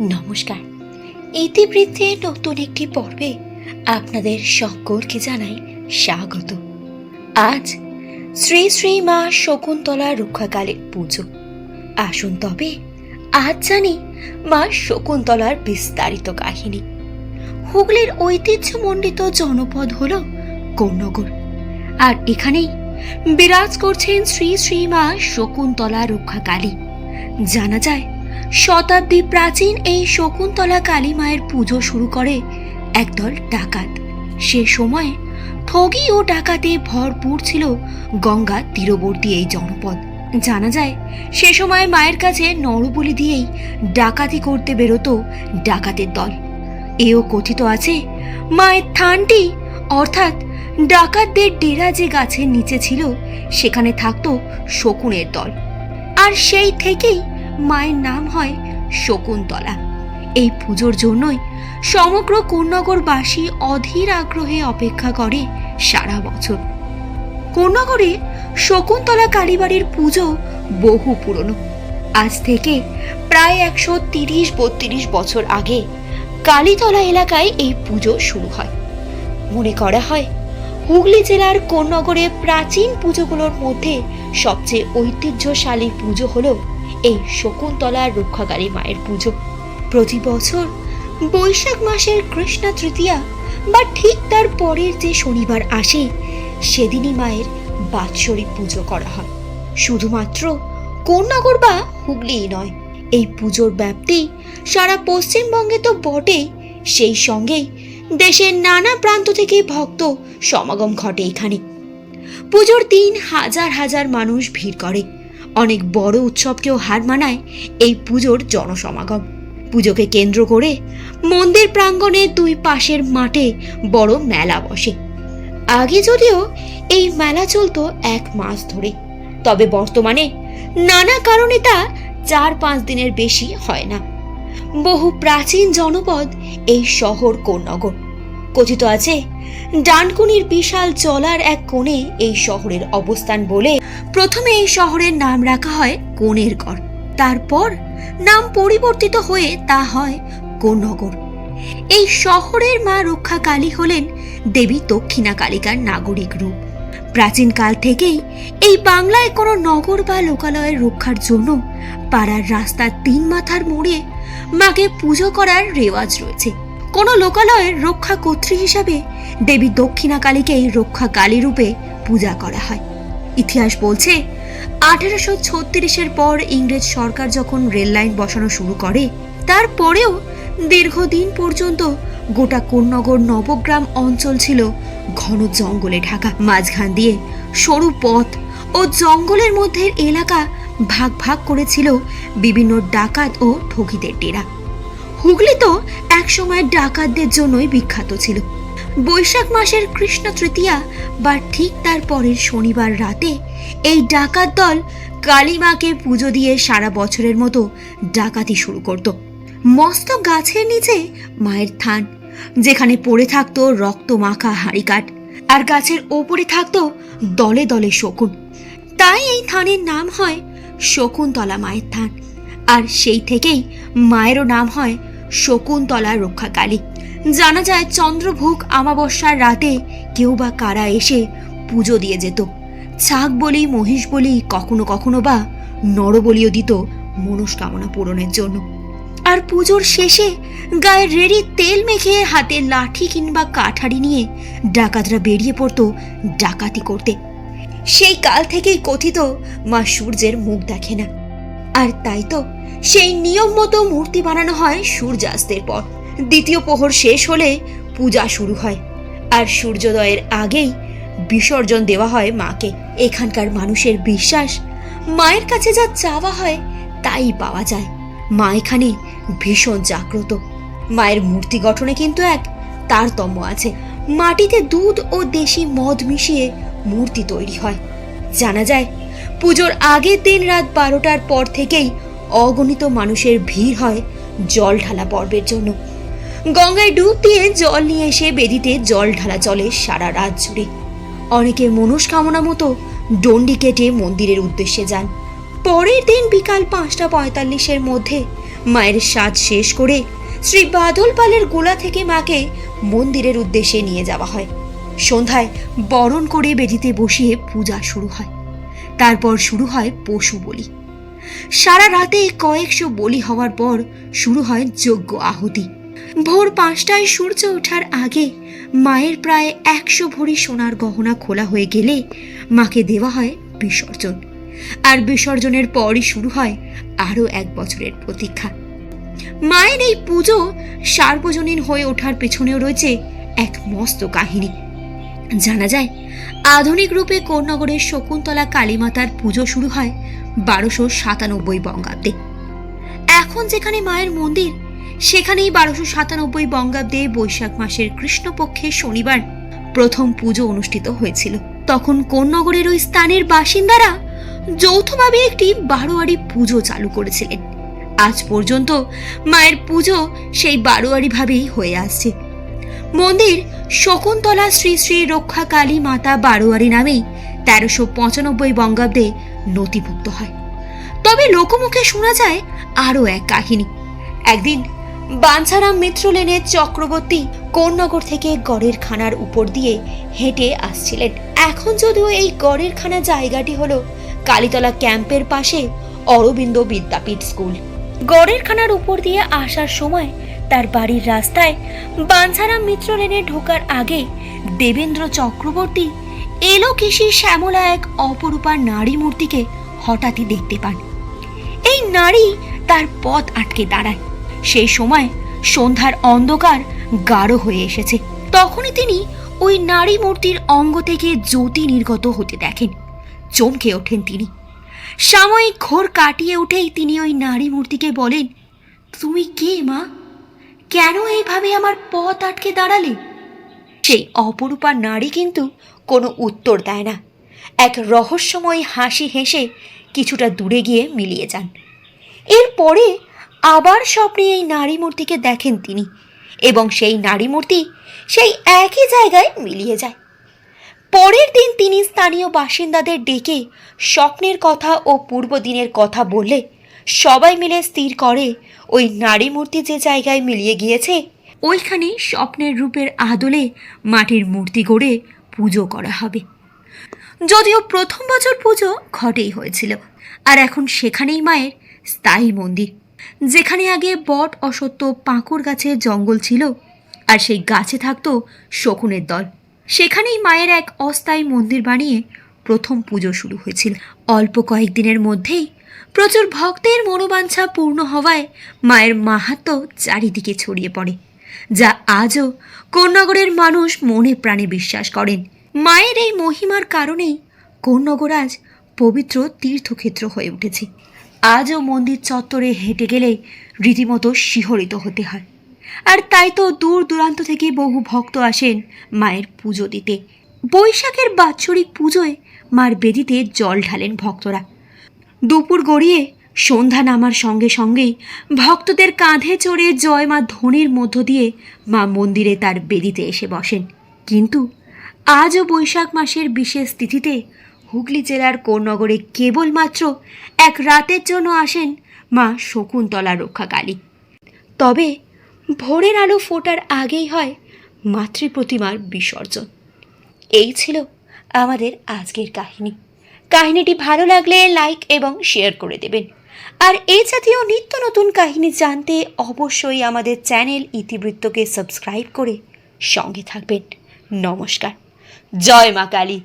নমস্কার। ইতিবৃত্তে নতুন একটি পর্বে আপনাদের সকলকে জানাই স্বাগত। আজ শ্রী শ্রী মা শকুন্তলা রক্ষাকালীর পুজো। আসুন তবে আজ জানি মা শকুন্তলার বিস্তারিত কাহিনী। হুগলির ঐতিহ্যমণ্ডিত জনপদ হল কোন্নগর। আর এখানেই বিরাজ করছেন শ্রী শ্রী মা শকুন্তলা রক্ষাকালী। জানা যায় শতাব্দী প্রাচীন এই শকুন্তলা কালী মায়ের পুজো শুরু করে একদল ডাকাত। সে সময় ঠগি ও ডাকাতে ভরপুর ছিল গঙ্গা তীরবর্তী এই জনপদ। জানা যায়, সে সময় মায়ের কাছে নরবলি দিয়েই ডাকাতি করতে বেরোতো ডাকাতের দল। এও কথিত আছে, মায়ের থানটি, অর্থাৎ ডাকাতদের ডেরা যে গাছের নিচে ছিল, সেখানে থাকতো শকুনের দল। আর সেই থেকেই মায়ের নাম হয় শকুন্তলা। এই পুজোর জন্যই সমগ্র কোন্নগরবাসী অধীর আগ্রহে অপেক্ষা করে সারা বছর। কোন্নগরে শকুন্তলা কালীবাড়ির পুজো বহু পুরনো। আজ থেকে প্রায় একশো তিরিশ বত্রিশ বছর আগে কালীতলা এলাকায় এই পুজো শুরু হয়। মনে করা হয়, হুগলি জেলার কোন্নগরে প্রাচীন পুজোগুলোর মধ্যে সবচেয়ে ঐতিহ্যশালী পুজো হলো এই শকুন্তলা রক্ষাকারী মায়ের পুজো। প্রতি বছর বৈশাখ মাসের কৃষ্ণা তৃতীয়া বা ঠিক তার পরের যে শনিবার আসে, সেদিনই মায়ের বাৎসরিক পুজো করা হয়। শুধুমাত্র কোন্নগর বা হুগলিই নয়, এই পুজোর ব্যাপ্তি সারা পশ্চিমবঙ্গে তো বটেই। সেই সঙ্গেই দেশের নানা প্রান্ত থেকে ভক্ত সমাগম ঘটে এখানে। পুজোর দিন হাজার হাজার মানুষ ভিড় করে। অনেক বড় উৎসবকেও হার মানায় এই পুজোর জনসমাগম। পুজোকে কেন্দ্র করে মন্দির প্রাঙ্গণে দুই পাশের মাঠে বড় মেলা বসে। আগে যদিও এই মেলা চলতো এক মাস ধরে, তবে বর্তমানে নানা কারণে তা চার পাঁচ দিনের বেশি হয় না। বহু প্রাচীন জনপদ এই শহর কোন্নগর কথিত আছে, ডানকুনির বিশাল চলার এক কোণে এই শহরের অবস্থান বলে প্রথমে এই শহরের নাম রাখা হয় কোণের গড়। তারপর নাম পরিবর্তিত হয়ে তা হয় কোন্নগর এই শহরের মা রক্ষা কালী হলেন দেবী দক্ষিণা কালিকার নাগরিক রূপ। প্রাচীনকাল থেকেই এই বাংলায় কোনো নগর বা লোকালয়ের রক্ষার জন্য পাড়ার রাস্তার তিন মাথার মোড়ে মাকে পুজো করার রেওয়াজ রয়েছে। কোনো লোকালয়ের রক্ষা কর্ত্রী হিসাবে দেবী দক্ষিণা কালীকেই রক্ষা কালী রূপে পূজা করা হয়। ইতিহাস বলছে, আঠেরোশো ছত্রিশের পর ইংরেজ সরকার যখন রেল লাইন বসানো শুরু করে, তারপরেও দীর্ঘদিন পর্যন্ত গোটা কোন্নগর নবগ্রাম অঞ্চল ছিল ঘন জঙ্গলে ঢাকা। মাঝখান দিয়ে সরু পথ ও জঙ্গলের মধ্যে এলাকা ভাগ ভাগ করেছিল বিভিন্ন ডাকাত ও ঠকিদের ডেরা। হুগলি তো একসময় ডাকাতদের জন্যই বিখ্যাত ছিল। বৈশাখ মাসের কৃষ্ণ তৃতীয়া বা ঠিক তার পরের শনিবার রাতে এই ডাকাত দল কালীমাকে পুজো দিয়ে সারা বছরের মতো ডাকাতি শুরু করত। মস্ত গাছের নিচে মায়ের থান, যেখানে পড়ে থাকতো রক্ত মাখা হাঁড়িকাঠ আর গাছের ওপরে থাকতো দলে দলে শকুন। তাই এই থানের নাম হয় শকুন্তলা মায়ের থান। আর সেই থেকেই মায়েরও নাম হয় শকুন্তলা রক্ষাকালী। জানা যায় চন্দ্রভোগ আমাবস্যার রাতে কেউ বা কারা এসে পুজো দিয়ে যেত। ছাগ বলি, মহিষ বলি, কখনো কখনো বা নরবলিও দিত মনস্কামনা পূরণের জন্য। আর পুজোর শেষে গায়ে রেড়ি তেল মেখে হাতে লাঠি কিংবা কাঠারি নিয়ে ডাকাতরা বেরিয়ে পড়তো ডাকাতি করতে। সেই কাল থেকেই কথিত মা সূর্যের মুখ দেখে না। আর তাই তো, সেই নিয়ম মতো মূর্তি বানানো হয় সূর্যাস্তের পর। দ্বিতীয় প্রহর শেষ হলে পূজা শুরু হয়, আর সূর্যোদয়ের আগেই বিসর্জন দেওয়া হয় মাকে। এখানকার মানুষের বিশ্বাস, মায়ের কাছে যা চাওয়া হয় তাই পাওয়া যায়। মা এখানে ভীষণ জাগ্রত। মায়ের মূর্তি গঠনে কিন্তু এক তারতম্য আছে। মাটিতে দুধ ও দেশি মদ মিশিয়ে মূর্তি তৈরি হয়। জানা যায় পুজোর আগের দিন রাত বারোটার পর থেকেই অগণিত মানুষের ভিড় হয় জল ঢালা পর্বের জন্য। গঙ্গায় ডুব দিয়ে জল নিয়ে এসে বেদিতে জল ঢালা চলে সারা রাত জুড়ে। অনেকে মনস্কামনা মতো ডন্ডি কেটে মন্দিরের উদ্দেশ্যে যান। পরের দিন বিকাল পাঁচটা পঁয়তাল্লিশের মধ্যে মায়ের সাজ শেষ করে শ্রী বাদল পালের গোলা থেকে মাকে মন্দিরের উদ্দেশ্যে নিয়ে যাওয়া হয়। সন্ধ্যায় বরণ করে বেদিতে বসিয়ে পূজা শুরু হয়। তারপর শুরু হয় পশু বলি। সারা রাতে কয়েকশো বলি হওয়ার পর শুরু হয় যজ্ঞ আহুতি। ভোর পাঁচটায় সূর্য ওঠার আগে মায়ের প্রায় একশো ভরি সোনার গহনা খোলা হয়ে গেলে মাকে দেওয়া হয় বিসর্জন। আর বিসর্জনের পরই শুরু হয় আরও এক বছরের প্রতীক্ষা। মায়ের এই পুজো সার্বজনীন হয়ে ওঠার পেছনেও রয়েছে এক মস্ত কাহিনী। জানা যায়, আধুনিক রূপে কোন্নগরের শকুন্তলা কালীমাতার পুজো শুরু হয় বারোশো সাতানব্বই বঙ্গাব্দে। এখন যেখানে মায়ের মন্দির, সেখানেই বারোশো সাতানব্বই বঙ্গাব্দে বৈশাখ মাসের কৃষ্ণপক্ষের শনিবার প্রথম পুজো অনুষ্ঠিত হয়েছিল। তখন কোন্নগরের ওই স্থানের বাসিন্দারা যৌথভাবে একটি বারোয়ারি পুজো চালু করেছিলেন। আজ পর্যন্ত মায়ের পুজো সেই বারোয়ারি ভাবেই হয়ে আসছে। মন্দির শকুন্তলা শ্রী শ্রী রক্ষা কালী মাতা বারোয়ারি নামেই তেরোশো পঁচানব্বই বঙ্গাব্দে নথিভুক্ত হয়। তবে লোকমুখে শোনা যায় আরও এক কাহিনী। একদিন বাঞ্ছারাম মিত্র লেনের চক্রবর্তী কোন্নগর থেকে গড়ের খানার উপর দিয়ে হেঁটে আসছিলেন। এখন যদিও এই গড়ের খানা জায়গাটি হল কালীতলা ক্যাম্পের পাশে অরবিন্দ বিদ্যাপীঠ স্কুল। গড়ের খানার উপর দিয়ে আসার সময় তার বাড়ির রাস্তায় বাঞ্ছারাম মিত্র লেনে ঢোকার আগে দেবেন্দ্র চক্রবর্তী এলোকেশী শ্যামলা এক অপরূপা নারী মূর্তিকে হঠাৎই দেখতে পান। এই নারী তার পথ আটকে দাঁড়ায়। সেই সময় সন্ধ্যার অন্ধকার গাঢ় হয়ে এসেছে। তখনই তিনি ওই নারী মূর্তির অঙ্গ থেকে জ্যোতি নির্গত হতে দেখেন। চমকে ওঠেন তিনি। সাময়িক ঘোর কাটিয়ে উঠেই তিনি ওই নারী মূর্তিকে বলেন, তুমি কে মা? কেন এইভাবে আমার পথ আটকে দাঁড়ালে? সেই অপরূপা নারী কিন্তু কোনো উত্তর দেয় না। এক রহস্যময় হাসি হেসে কিছুটা দূরে গিয়ে মিলিয়ে যান। এরপরে আবার স্বপ্নে এই নারী মূর্তিকে দেখেন তিনি এবং সেই নারী মূর্তি সেই একই জায়গায় মিলিয়ে যায়। পরের দিন তিনি স্থানীয় বাসিন্দাদের ডেকে স্বপ্নের কথা ও পূর্বদিনের কথা বললে সবাই মিলে স্থির করে। ওই নারী মূর্তি যে জায়গায় মিলিয়ে গিয়েছে, ওইখানে স্বপ্নের রূপের আদলে মাটির মূর্তি গড়ে পুজো করা হবে। যদিও প্রথম বছর পুজো ঘটেই হয়েছিল, আর এখন সেখানেই মায়ের স্থায়ী মন্দির, যেখানে আগে বট অসত্য পাঁকুর গাছের জঙ্গল ছিল, আর সেই গাছে থাকতো শকুনের দল। সেখানেই মায়ের এক অস্থায়ী মন্দির বানিয়ে প্রথম পুজো শুরু হয়েছিল। অল্প কয়েকদিনের মধ্যেই প্রচুর ভক্তের মনোবাঞ্ছা পূর্ণ হওয়ায় মায়ের মাহাত্ম চারিদিকে ছড়িয়ে পড়ে, যা আজও কোন্নগরের মানুষ মনে প্রাণে বিশ্বাস করেন। মায়ের এই মহিমার কারণেই কোন্নগর আজ পবিত্র তীর্থক্ষেত্র হয়ে উঠেছে। আজও মন্দির চত্বরে হেঁটে গেলে রীতিমতো শিহরিত হতে হয়। আর তাই তো দূর দূরান্ত থেকে বহু ভক্ত আসেন মায়ের পুজো দিতে। বৈশাখের বাৎসরিক পুজোয় মার বেদিতে জল ঢালেন ভক্তরা। দুপুর গড়িয়ে সন্ধ্যা নামার সঙ্গে সঙ্গেই ভক্তদের কাঁধে চড়ে জয় মা ধ্বনির মধ্য দিয়ে মা মন্দিরে তার বেদিতে এসে বসেন। কিন্তু আজও বৈশাখ মাসের বিশেষ তিথিতে হুগলি জেলার কোন্নগরে কেবলমাত্র এক রাতের জন্য আসেন মা শকুন্তলা রক্ষাকালী। তবে ভোরের আলো ফোটার আগেই হয় মাতৃ প্রতিমার বিসর্জন। এই ছিল আমাদের আজকের কাহিনী। কাহিনীটি ভালো লাগলে লাইক এবং শেয়ার করে দেবেন। আর এই জাতীয় নিত্য নতুন কাহিনী জানতে অবশ্যই আমাদের চ্যানেল ইতিবৃত্তকে সাবস্ক্রাইব করে সঙ্গে থাকবেন। নমস্কার। জয় মা কালী।